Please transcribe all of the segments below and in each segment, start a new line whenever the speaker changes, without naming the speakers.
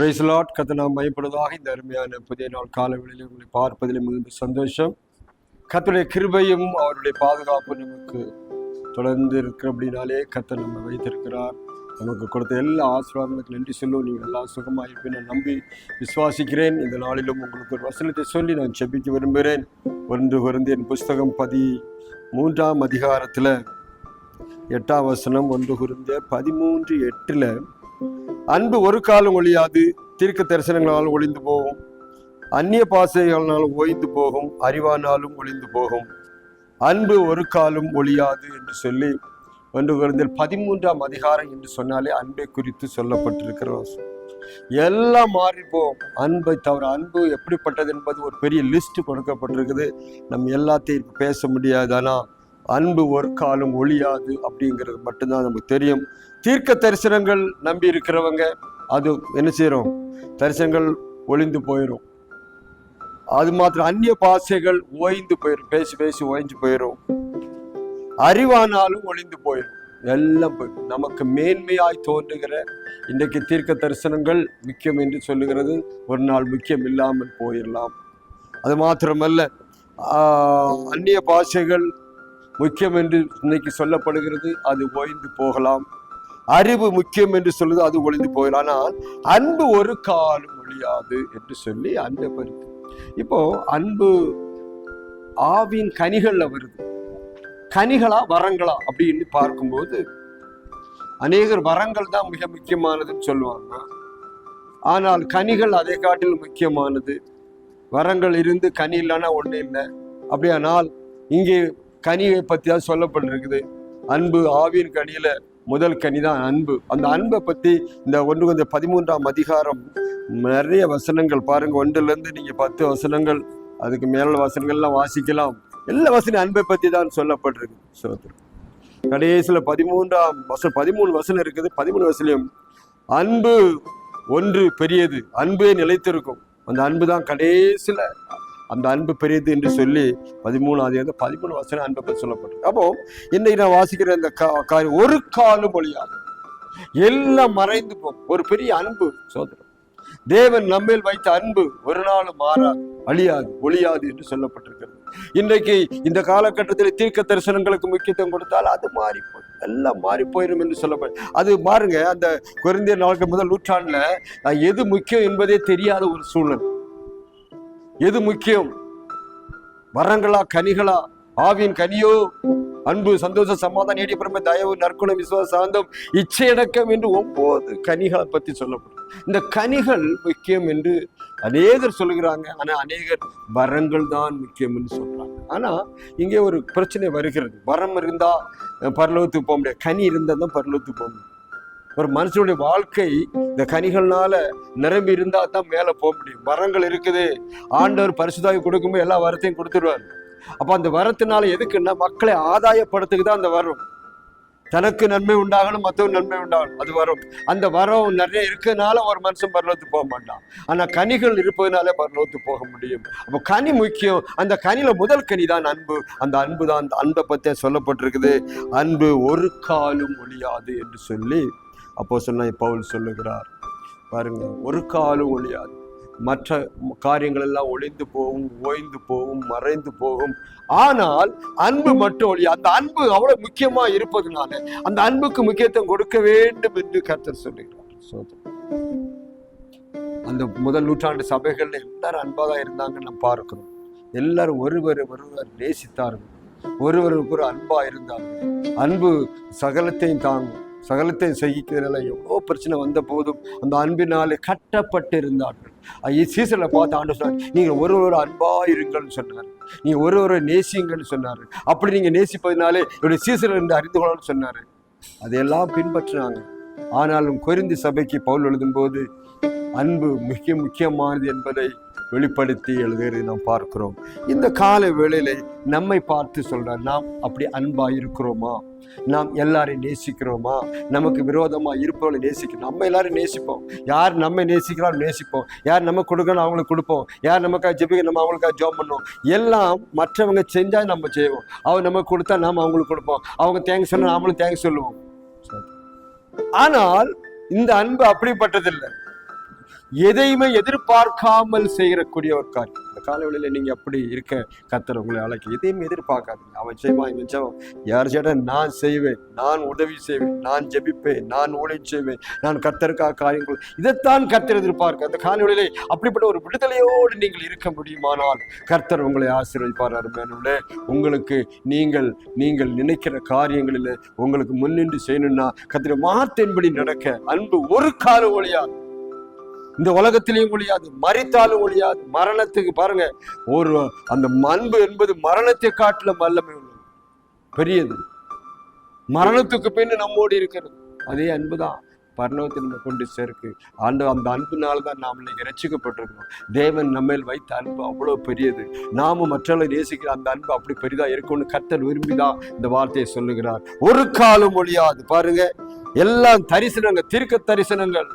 ரைஸ்லாட் கதை நாம் மையப்படுவதாக இந்த அருமையான புதிய நாள் காலவெளியில் உங்களை பார்ப்பதில் மிகுந்த சந்தோஷம். கத்தருடைய கிருபையும் அவருடைய பாதுகாப்பு நமக்கு தொடர்ந்து இருக்கிறபடினாலே கத்தர் நம்ம வைத்திருக்கிறார். நமக்கு கொடுத்த எல்லா ஆசீர்வாதங்களுக்கு நன்றி சொல்லும் நீங்கள் எல்லாம் சுகமாக இருப்பேன் நான் நம்பி விசுவாசிக்கிறேன். இந்த நாளிலும் உங்களுக்கு ஒரு வசனத்தை சொல்லி நான் செபிக்க விரும்புகிறேன். ஒன்று குறைந்து என் புஸ்தகம் பதி மூன்றாம் அதிகாரத்தில் எட்டாம் வசனம் ஒன்று குருந்த பதிமூன்று எட்டில் அன்பு ஒரு காலம் ஒழியாது தீர்க்க தரிசனங்களாலும் ஒளிந்து போகும். அந்நிய பாசைகளாலும் ஓய்ந்து போகும் அறிவானாலும் ஒளிந்து போகும். அன்பு ஒரு காலம் ஒழியாது என்று சொல்லி ஒன்று குறைந்தல் பதிமூன்றாம் அதிகாரம் என்று சொன்னாலே அன்பை குறித்து சொல்லப்பட்டிருக்கிறோம் எல்லாம் மாறிப்போம் அன்பை தவிர அன்பு எப்படிப்பட்டது என்பது ஒரு பெரிய லிஸ்ட் கொடுக்கப்பட்டிருக்குது. நம்ம எல்லாத்தையும் பேச முடியாது. ஆனால் அன்பு ஒரு காலம் ஒழியாது அப்படிங்கிறது மட்டும்தான் நமக்கு தெரியும். தீர்க்க தரிசனங்கள் நம்பி இருக்கிறவங்க அது என்ன செய்கிறோம் தரிசனங்கள் ஒளிந்து போயிடும் அது மாத்திரம் அந்நிய பாசைகள் ஓய்ந்து போயிடும் பேசி பேசி ஓய்ஞ்சு போயிடும் அறிவானாலும் ஒளிந்து போயிடும் எல்லாம் போயிடும் நமக்கு மேன்மையாய் தோன்றுகிற இன்றைக்கு தீர்க்க தரிசனங்கள் முக்கியம் என்று சொல்லுகிறது. ஒரு நாள் முக்கியம் இல்லாமல் போயிடலாம் அது மாத்திரமல்ல அந்நிய பாஷைகள் முக்கியம் என்று இன்னைக்கு சொல்லப்படுகிறது அது ஓய்ந்து போகலாம். அறிவு முக்கியம் என்று சொல்லுது அது ஒளிந்து போகலாம். ஆனால் அன்பு ஒரு காலம் ஒழியாது என்று சொல்லி அன்பை பறித்து இப்போ அன்பு ஆவின் கனிகள்ல வருது. கனிகளா வரங்களா அப்படின்னு பார்க்கும்போது அநேகர் வரங்கள் தான் மிக முக்கியமானதுன்னு சொல்லுவாங்க. ஆனால் கனிகள் அதை காட்டில் முக்கியமானது. வரங்கள் இருந்து கனி இல்லைன்னா ஒன்றும் இல்லை. அப்படியானால் இங்கே கனியை பற்றி தான் சொல்லப்பட்டிருக்குது. அன்பு ஆவியின் கனியில் முதல் கனி தான் அன்பு. அந்த அன்பை பற்றி இந்த ஒன்று கொஞ்சம் பதிமூன்றாம் அதிகாரம் நிறைய வசனங்கள் பாருங்கள் ஒன்றுலேருந்து நீங்கள் பத்து வசனங்கள் அதுக்கு மேல வசனங்கள்லாம் வாசிக்கலாம். எல்லா வசனம் அன்பை பற்றி தான் சொல்லப்பட்டிருக்கு சோத்திரம் கடைசியில் பதிமூன்றாம் வசனம் பதிமூணு வசனம் இருக்குது. பதிமூணு வசனம் அன்பு ஒன்று பெரியது. அன்பே நிலைத்திருக்கும். அந்த அன்பு தான் கடைசியில் அந்த அன்பு பெரியது என்று சொல்லி பதிமூணு அதிகாரம் பதிமூணு வசனம் அன்பை பற்றி சொல்லப்பட்டிருக்கு. அப்போ இன்னைக்கு நான் வாசிக்கிற இந்த கா- காரியம் ஒரு காலும் ஒழியாது. எல்லாம் மறைந்து போகும். ஒரு பெரிய அன்பு சோதரம் தேவன் நம்மேல் வைத்த அன்பு ஒரு நாள் மாறாது அழியாது ஒழியாது என்று சொல்லப்பட்டிருக்கிறது. இன்றைக்கு இந்த காலகட்டத்தில் தீர்க்க தரிசனங்களுக்கு முக்கியத்துவம் கொடுத்தால் அது மாறி போய் எல்லாம் மாறி போயிடும் என்று சொல்லப்படும் அது மாறுங்க. அந்த குறைந்த நாளுக்கு முதல் நூற்றாண்டுல எது முக்கியம் என்பதே தெரியாத ஒரு சூழல் எது முக்கியம்? வரங்களா கனிகளா? ஆவியின் கனியோ? அன்பு சந்தோஷம் சமாதானம் நீடிய பெருமை தயவு நற்குணம் விசுவாச சாந்தம் இச்சையடக்கம் என்று ஒன்பது கனிகளை பத்தி சொல்லப்படும் இந்த கனிகள் முக்கியம் என்று அநேகர் சொல்லுகிறாங்க. ஆனா அநேகர் வரங்கள் தான் முக்கியம் என்று சொல்றாங்க. ஆனா இங்கே ஒரு பிரச்சனை வருகிறது. வரம் இருந்தா பரலோகத்துக்கு போக முடியாது. கனி இருந்தா தான் பரலோகத்துக்கு போக முடியும். ஒரு மனுஷனுடைய வாழ்க்கை இந்த கனிகள்னால நிரம்பி இருந்தா தான் மேல போக முடியும். வரங்கள் இருக்குது. ஆண்டவர் பரிசுதாகி கொடுக்கும்போது எல்லா வரத்தையும் கொடுத்துருவார். அப்ப அந்த வரத்தினால எதுக்குன்னா மக்களை ஆதாயப்படுத்துக்கு தான் அந்த வரும். தனக்கு நன்மை உண்டாகணும் மற்றவங்க நன்மை உண்டாகணும். அது வரும். அந்த வரம் நிறைய இருக்கிறதுனால ஒரு மனுஷன் பரலோகத்துக்கு போக மாட்டான். ஆனா கனிகள் இருப்பதனாலே பரலோகத்துக்கு போக முடியும். அப்போ கனி முக்கியம். அந்த கனியில முதல் கனி தான் அன்பு. அந்த அன்பு தான் அந்த அன்பை பத்தி சொல்லப்பட்டிருக்குது. அன்பு ஒரு காலும் ஒழியாது என்று சொல்லி அப்போ சொன்ன பவுல் சொல்லுகிறார். பாருங்க ஒரு காலும் ஒழியாது. மற்ற காரியங்கள் எல்லாம் ஒளிந்து போகும் ஓய்ந்து போகும் மறைந்து போகும். ஆனால் அன்பு மட்டும் ஒழிய அந்த அன்பு அவ்வளவு முக்கியமா இருப்பதுனால அந்த அன்புக்கு முக்கியத்துவம் கொடுக்க வேண்டும் என்று கருத்தர் சொல்லுகிறார். சோதரன் அந்த முதல் நூற்றாண்டு சபைகள்ல எல்லாரும் அன்பா தான் இருந்தாங்கன்னு நம்ம பார்க்கிறோம். எல்லாரும் ஒருவர் ஒருவர் நேசித்தார்கள். ஒருவருக்கு ஒரு அன்பா இருந்தாங்க அன்பு சகலத்தையும் தாங்கும். சகலத்தை சகிக்கிறதுல எவ்வளோ பிரச்சனை வந்த போதும் அந்த அன்பினாலே கட்டப்பட்டிருந்தார்கள். சீசனில் பார்த்து ஆண்டு சொன்னார் நீங்கள் ஒரு ஒரு அன்பாக இருங்கள்னு சொன்னார். நீங்கள் ஒரு ஒரு நேசிங்கள்னு சொன்னார். அப்படி நீங்கள் நேசிப்பதினாலே என்னுடைய சீசனில் இருந்து அறிந்து கொள்ளணும்னு சொன்னார். அதையெல்லாம் பின்பற்றினாங்க. ஆனாலும் கொரிந்தி சபைக்கு பவுல் எழுதும்போது அன்பு மிக முக்கியமானது என்பதை வெளிப்படுத்தி எழுதுகிறதை நாம் பார்க்கிறோம். இந்த கால வேளையில நம்மை பார்த்து சொல்கிறார் நாம் அப்படி அன்பாக இருக்கிறோமா நாம் எல்லாரையும் நேசிக்கிறோமா? நமக்கு விரோதமா இருப்பவர்களை நேசிக்கிறோம். நம்ம எல்லாரும் நேசிப்போம். யார் நம்ம நேசிக்கிறாலும் நேசிப்போம். யார் நம்ம கொடுக்கணும் அவங்களுக்கு கொடுப்போம். யார் நமக்காக ஜெபிக்க நம்ம அவங்களுக்காக ஜோம் பண்ணுவோம். எல்லாம் மற்றவங்க செஞ்சா நம்ம செய்வோம். அவங்க நமக்கு கொடுத்தா நாம் அவங்களுக்கு கொடுப்போம். அவங்க தேங்க்ஸ் சொன்னா நாமளும் தேங்க்ஸ் சொல்லுவோம். ஆனால் இந்த அன்பு அப்படிப்பட்டதில்லை. எதையுமே எதிர்பார்க்காமல் செய்யக்கூடிய ஒரு காரியம் இந்த காலவெளியில் நீங்க அப்படி இருக்க கத்தர் உங்களை அழைக்க எதையும் எதிர்பார்க்காதீங்க. அவன் செய்வான் இவன் செய்வான். யார் செய்ய நான் செய்வேன் நான் உதவி செய்வேன் நான் ஜெபிப்பேன் நான் ஊழல் செய்வேன் நான் கத்தருக்காக காரியங்கள் இதைத்தான் கத்தர் எதிர்பார்க்க அந்த காலவெளியிலே அப்படிப்பட்ட ஒரு விடுதலையோடு நீங்கள் இருக்க முடியுமானால் கர்த்தர் உங்களை ஆசீர்வதிப்பார் அருமையானவர்களே உங்களுக்கு நீங்கள் நீங்கள் நினைக்கிற காரியங்களில் உங்களுக்கு முன்னின்று செய்யணும்னா கத்திர மாத்தென்படி நடக்க அன்பு ஒரு கால ஒழியாது இந்த உலகத்திலையும் ஒழியாது மறித்தாலும் ஒழியாது. மரணத்துக்கு பாருங்க ஒரு அந்த அன்பு என்பது மரணத்தை காட்டில வல்லமை உள்ளது. பெரியது. மரணத்துக்கு பின் நம்மோடு இருக்கிறது. அதே அன்புதான் பரணவத்தை நம்ம கொண்டு சேர்க்கு. ஆண்டு அந்த அன்புனால தான் நாம் இன்னைக்கு ரசிக்கப்பட்டிருக்கிறோம் தேவன் நம்மேல் வைத்த அன்பு அவ்வளோ பெரியது. நாமும் மற்றவர்களை நேசிக்கிற அந்த அன்பு அப்படி பெரிதாக இருக்கும்னு கத்தல் விரும்பி தான் இந்த வார்த்தையை சொல்லுகிறார். ஒரு காலம் ஒழியாது. பாருங்க எல்லாம் தரிசனங்கள் தீர்க்க தரிசனங்கள்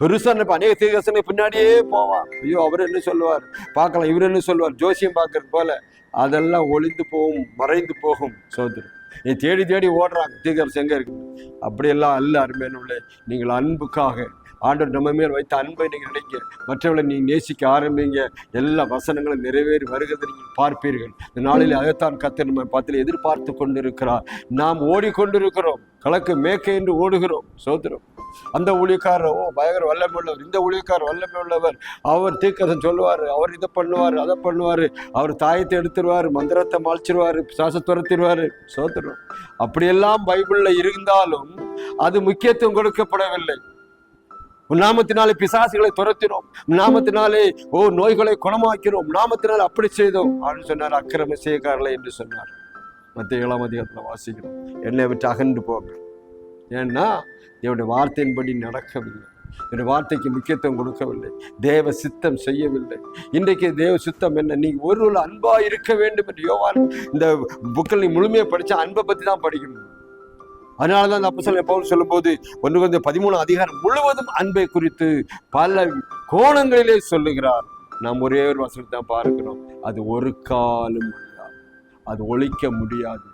பெருசா நினைப்பா. அநேக தீர்க்கசனை பின்னாடியே போவான். ஐயோ அவர் என்ன சொல்லுவார்? பார்க்கலாம் இவர் என்ன சொல்லுவார்? ஜோசியம் பார்க்கறது போல. அதெல்லாம் ஒளிந்து போகும் மறைந்து போகும் சோதரி நீ தேடி தேடி ஓடுறாங்க. தீர்க்கரசு எங்க இருக்கு? அப்படியெல்லாம் அல்ல அருமையானவர்களே. நீங்கள் அன்புக்காக ஆண்டவர் நம்ம மேல் வைத்த அன்பை நீங்கள் நினைக்க மற்றவர்களை நீங்கள் நேசிக்க ஆரம்பிங்க. எல்லா வசனங்களும் நிறைவேறி வருகிறது நீங்கள் பார்ப்பீர்கள். இந்த நாளில் அதைத்தான் கத்தர் நம்ம பார்த்து எதிர்பார்த்து கொண்டிருக்கிறார். நாம் ஓடிக்கொண்டிருக்கிறோம். கலக்கு மேக்கை என்று ஓடுகிறோம். சோதரம் அந்த ஊழியக்காரர் ஓ பயங்கர வல்லமை உள்ளவர் இந்த ஊழியக்காரர் வல்லமை உள்ளவர் அவர் தீர்க்கதம் சொல்லுவார் அவர் இதை பண்ணுவார் அதை பண்ணுவார். அவர் தாயத்தை எடுத்துருவார் மந்திரத்தை மாய்ச்சிருவார் சாச துரத்திடுவார் சோத்துருவார் அப்படியெல்லாம் பைபிளில் இருந்தாலும் அது முக்கியத்துவம் கொடுக்கப்படவில்லை. நாமத்தினாலே பிசாசுகளை துரத்தினோம். நாமத்தினாலே ஓ நோய்களை குணமாக்கிறோம் நாமத்தினாலே அப்படி செய்தோம் அப்படின்னு சொன்னார் அக்கிரம செய்யக்காரலை என்று சொன்னார். மத்திய ஏழாம் அதிகாரத்தில் வாசிக்கிறோம். என்னை விட்டு அகன்று போங்க. ஏன்னா என்னுடைய வார்த்தையின்படி நடக்கவில்லை. என்னுடைய வார்த்தைக்கு முக்கியத்துவம் கொடுக்கவில்லை. தேவ சித்தம் செய்யவில்லை. இன்றைக்கு தேவ சித்தம் என்ன? நீ ஒரு அன்பா இருக்க வேண்டும் என்று யோவான் இந்த புக்கில் நீ முழுமையாக படித்தா அன்பை பற்றி தான் படிக்கணும். அதனால தான் அந்த அப்போ பவுல் சொல்லும்போது ஒன்று வந்து பதிமூணு அதிகாரம் முழுவதும் அன்பை குறித்து பல கோணங்களிலே சொல்லுகிறார். நாம் ஒரே ஒரு வசனத்தை தான் பார்க்கிறோம். அது ஒரு காலம் அது ஒழிக்க முடியாது.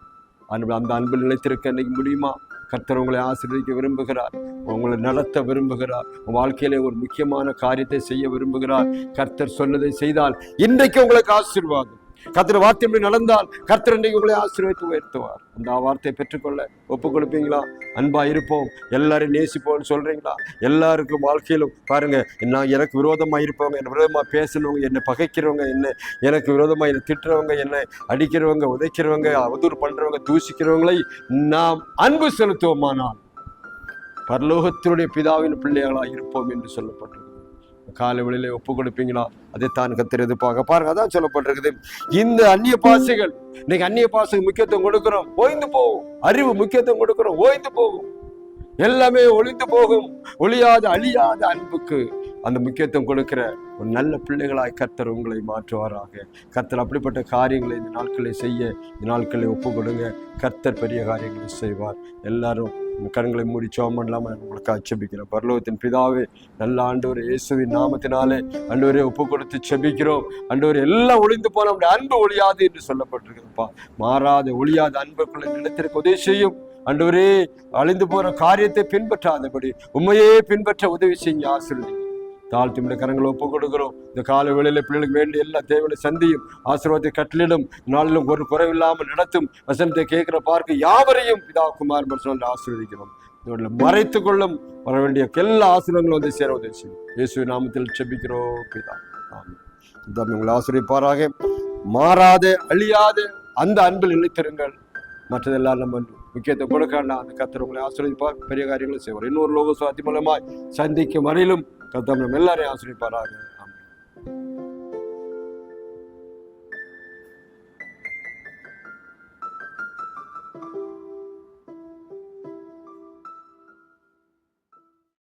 அன்பு அந்த அன்பில் நிலைத்திருக்க இன்னைக்கு முடியுமா? கர்த்தர் உங்களை ஆசீர்வதிக்க விரும்புகிறார். உங்களை நடத்த விரும்புகிறார். வாழ்க்கையிலே ஒரு முக்கியமான காரியத்தை செய்ய விரும்புகிறார். கர்த்தர் சொன்னதை செய்தால் இன்றைக்கு உங்களுக்கு ஆசீர்வாதம். கத்திர வார்த்தை நடந்தால் கர்த்தர் இன்றைக்கு உங்களை ஆசீர்வதித்து உயர்த்துவார். அந்த வார்த்தையை பெற்றுக்கொள்ள ஒப்பு கொடுப்பீங்களா? அன்பா இருப்போம். எல்லாரும் நேசிப்போம்னு சொல்றீங்களா? எல்லாருக்கும் வாழ்க்கையிலும் பாருங்க நான் எனக்கு விரோதமா இருப்பவங்க என்ன விரோதமா பேசுனவங்க என்னை பகைக்கிறவங்க என்ன எனக்கு விரோதமா என்னை திட்டுறவங்க என்னை அடிக்கிறவங்க உதைக்கிறவங்க அவதூறு பண்றவங்க தூசிக்கிறவங்களை நாம் அன்பு செலுத்துவோமானால் பரலோகத்தினுடைய பிதாவின் பிள்ளைகளா இருப்போம் என்று சொல்லப்பட்டிருக்கிறது. காலை வெளியில ஒப்பு கொடுப்பீங்களா? அதைத்தான் கத்திர எதிர்ப்பாக பாருங்க. அதான் சொல்லப்பட்டிருக்குது. இந்த அந்நிய பாசைகள் இன்னைக்கு அந்நிய பாசைக்கு முக்கியத்துவம் கொடுக்கிறோம். ஓய்ந்து போகும். அறிவு முக்கியத்துவம் கொடுக்கிறோம். ஓய்ந்து போகும். எல்லாமே ஒளிந்து போகும். ஒளியாத அழியாத அன்புக்கு அந்த முக்கியத்துவம் கொடுக்கிற ஒரு நல்ல பிள்ளைகளாய் கர்த்தர் உங்களை மாற்றுவாராக. கர்த்தர் அப்படிப்பட்ட காரியங்களை இந்த நாட்களை செய்ய இந்த நாட்களை ஒப்பு கொடுங்க. கர்த்தர் பெரிய காரியங்களை செய்வார். எல்லாரும் கண்களை மூடி சோம் இல்லாமல் உங்களுக்கு அச்சபிக்கிறோம் பரலோகத்தின் பிதாவே நல்ல ஆண்டவர் இயேசுவின் நாமத்தினாலே ஆண்டவரே ஒப்பு கொடுத்து செபிக்கிறோம். ஆண்டவர் எல்லாம் ஒளிந்து போன நம்முடைய அன்பு ஒழியாது என்று சொல்லப்பட்டிருக்குதுப்பா மாறாத ஒழியாத அன்புக்குள்ள நிலத்திற்கு உதவி செய்யும். ஆண்டவரே அழிந்து போற காரியத்தை பின்பற்றாதபடி உண்மையே பின்பற்ற உதவி செய்ய ஆசிரியர் தாழ்த்தி உடைய கரங்களை ஒப்பு கொடுக்கிறோம். இந்த கால வேளையில் பிள்ளைகளுக்கு வேண்டிய எல்லா தேவையை சந்தியும் ஆசீர்வாதத்தை கட்டளிடும் நாளிலும் ஒரு குறைவில்லாமல் நடத்தும் வசனத்தை கேட்கிற பார்க்க யாவரையும் பிதா குமார் சொல்லி ஆசீர்வதிக்கிறோம். இதோட மறைத்து கொள்ளும் வர வேண்டிய எல்லா ஆசீர்வாதங்களும் வந்து சேர உதவி செய்யும். இயேசு நாமத்தில் செபிக்கிறோம் பிதா. ஆமாம் உங்களை ஆசிரியப்பாராக மாறாத அழியாத அந்த அன்பில் நிலைத்திருங்கள். மற்றதெல்லாம் நம்ம முக்கியத்துவம் கொடுக்க வேண்டாம். அந்த கத்திரவங்களை உங்களை ஆசிரியப்பார் பெரிய காரியங்களை செய்வார். இன்னொரு லோக சுவாத்தி மூலமாய் சந்திக்கும் வரையிலும் கத்தர் நம்ம எல்லாரையும் ஆசிரியப்பாராக